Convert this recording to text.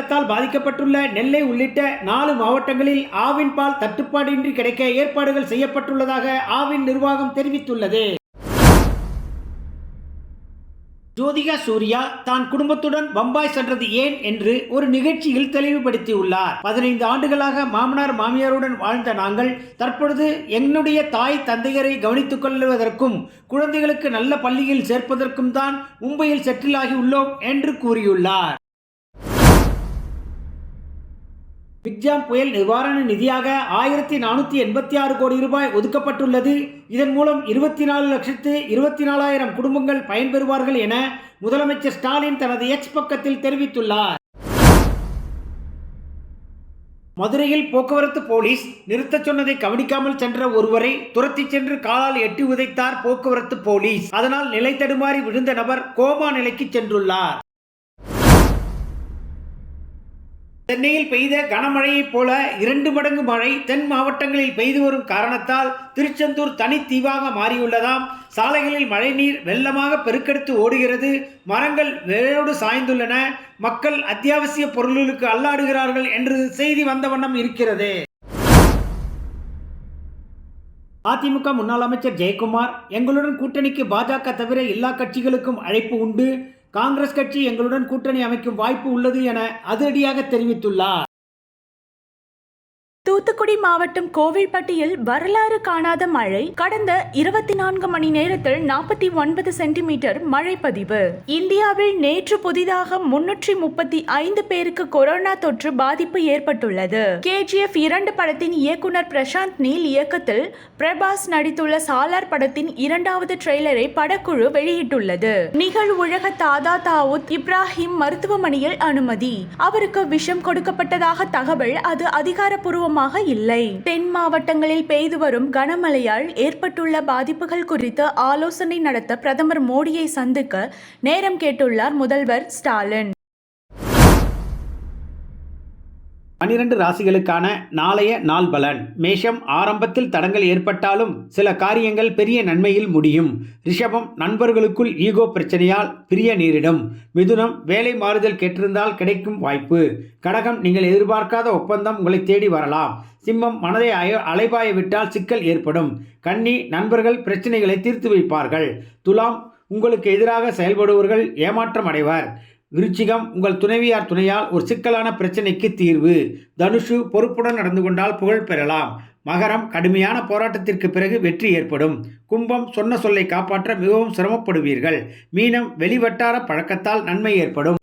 வெள்ளத்தால் பாதிக்கப்பட்டுள்ள நெல்லை உள்ளிட்ட நாலு மாவட்டங்களில் ஆவின் பால் தட்டுப்பாடின்றி கிடைக்க ஏற்பாடுகள் செய்யப்பட்டுள்ளதாக ஆவின் நிர்வாகம் தெரிவித்துள்ளது. ஜோதிகா சூர்யா தான் குடும்பத்துடன் பம்பாய் சென்றது ஏன் என்று ஒரு நிகழ்ச்சியில் தெளிவுபடுத்தியுள்ளார். பதினைந்து ஆண்டுகளாக மாமனார் மாமியாருடன் வாழ்ந்த நாங்கள் தற்பொழுது என்னுடைய தாய் தந்தையரை கவனித்துக் கொள்வதற்கும் குழந்தைகளுக்கு நல்ல பள்ளியில் சேர்ப்பதற்கும் தான் மும்பையில் செட்டில் ஆகியுள்ளோம் என்று கூறியுள்ளார். பிக்ஜாம் புயல் நிவாரண நிதியாக ஆயிரத்தி நானூற்றி எண்பத்தி ஆறு கோடி ரூபாய் ஒதுக்கப்பட்டுள்ளது. இதன் மூலம் இருபத்தி நாலு லட்சத்து இருபத்தி நாலாயிரம் குடும்பங்கள் பயன்பெறுவார்கள் என முதலமைச்சர் ஸ்டாலின் தனது எக்ஸ் பக்கத்தில் தெரிவித்துள்ளார். மதுரையில் போக்குவரத்து போலீஸ் நிறுத்தச் சொன்னதை கவனிக்காமல் சென்ற ஒருவரை துரத்திச் சென்று காலால் எட்டி உதைத்தார் போக்குவரத்து போலீஸ். அதனால் நிலை தடுமாறி விழுந்த நபர் கோமா நிலைக்கு சென்றுள்ளார். சென்னையில் பெய்த கனமழையைப் போல இரண்டு மடங்கு மழை தென் மாவட்டங்களில் பெய்து வரும் காரணத்தால் திருச்செந்தூர் தனித்தீவாக மாறியுள்ளதாம். சாலைகளில் மழைநீர் வெள்ளமாக பெருக்கெடுத்து ஓடுகிறது. மரங்கள் வேரோடு சாய்ந்துள்ளன. மக்கள் அத்தியாவசிய பொருள்களுக்கு அல்லாடுகிறார்கள் என்று செய்தி வந்த வண்ணம் இருக்கிறது. அதிமுக முன்னாள் அமைச்சர் ஜெயக்குமார் எங்களுடன் கூட்டணிக்கு பாஜக தவிர எல்லா கட்சிகளுக்கும் அழைப்பு உண்டு. காங்கிரஸ் கட்சி எங்களுடன் கூட்டணி அமைக்கும் வாய்ப்பு உள்ளது என அதிரடியாக தெரிவித்துள்ளார். தூத்துக்குடி மாவட்டம் கோவில்பட்டியில் வரலாறு காணாத மழை. கடந்த இருபத்தி நான்கு மணி நேரத்தில் நாற்பத்தி ஒன்பது சென்டிமீட்டர் மழை பதிவு இந்தியாவில் நேற்று புதிதாக முன்னூற்றி முப்பத்தி ஐந்து பேருக்கு கொரோனா தொற்று பாதிப்பு ஏற்பட்டுள்ளது. கேஜிஎஃப் இரண்டு படத்தின் இயக்குனர் பிரசாந்த் நீல் இயக்கத்தில் பிரபாஸ் நடித்துள்ள சாலார் படத்தின் இரண்டாவது ட்ரெய்லரை படக்குழு வெளியிட்டுள்ளது. நிகழ்வுலக தாதா தாவூத் இப்ராஹிம் மருத்துவமனையில் அனுமதி. அவருக்கு விஷம் கொடுக்கப்பட்டதாக தகவல் அது அதிகாரப்பூர்வமாக இல்லை. தென் மாவட்டங்களில் பெய்து வரும் கனமழையால் ஏற்பட்டுள்ள பாதிப்புகள் குறித்து ஆலோசனை நடத்த பிரதமர் மோடியை சந்திக்க நேரம் கேட்டுள்ளார் முதல்வர் ஸ்டாலின். பனிரெண்டு ராசிகளுக்கான நாளைய நாள் பலன். மேஷம் ஆரம்பத்தில் தடங்கள் ஏற்பட்டாலும் சில காரியங்கள் பெரிய நன்மையில் முடியும். ரிஷபம் நண்பர்களுக்குள் ஈகோ பிரச்சனையால் பிரிய நேரிடும். மிதுனம் வேலை மாறுதல் கேட்டிருந்தால் கிடைக்கும் வாய்ப்பு. கடகம் நீங்கள் எதிர்பார்க்காத ஒப்பந்தம் உங்களை தேடி வரலாம். சிம்மம் மனதை அலைபாய விட்டால் சிக்கல் ஏற்படும். கன்னி நண்பர்கள் பிரச்சனைகளை தீர்த்து வைப்பார்கள். துலாம் உங்களுக்கு எதிராக செயல்படுபவர்கள் ஏமாற்றம் அடைவர். விருச்சிகம் உங்கள் துணைவியார் துணையால் ஒரு சிக்கலான பிரச்சனைக்கு தீர்வு. தனுஷு பொறுப்புடன் நடந்து கொண்டால் புகழ் பெறலாம். மகரம் கடுமையான போராட்டத்திற்கு பிறகு வெற்றி ஏற்படும். கும்பம் சொன்ன சொல்லை காப்பாற்ற மிகவும் சிரமப்படுவீர்கள். மீனம் வெளிவட்டார பழக்கத்தால் நன்மை ஏற்படும்.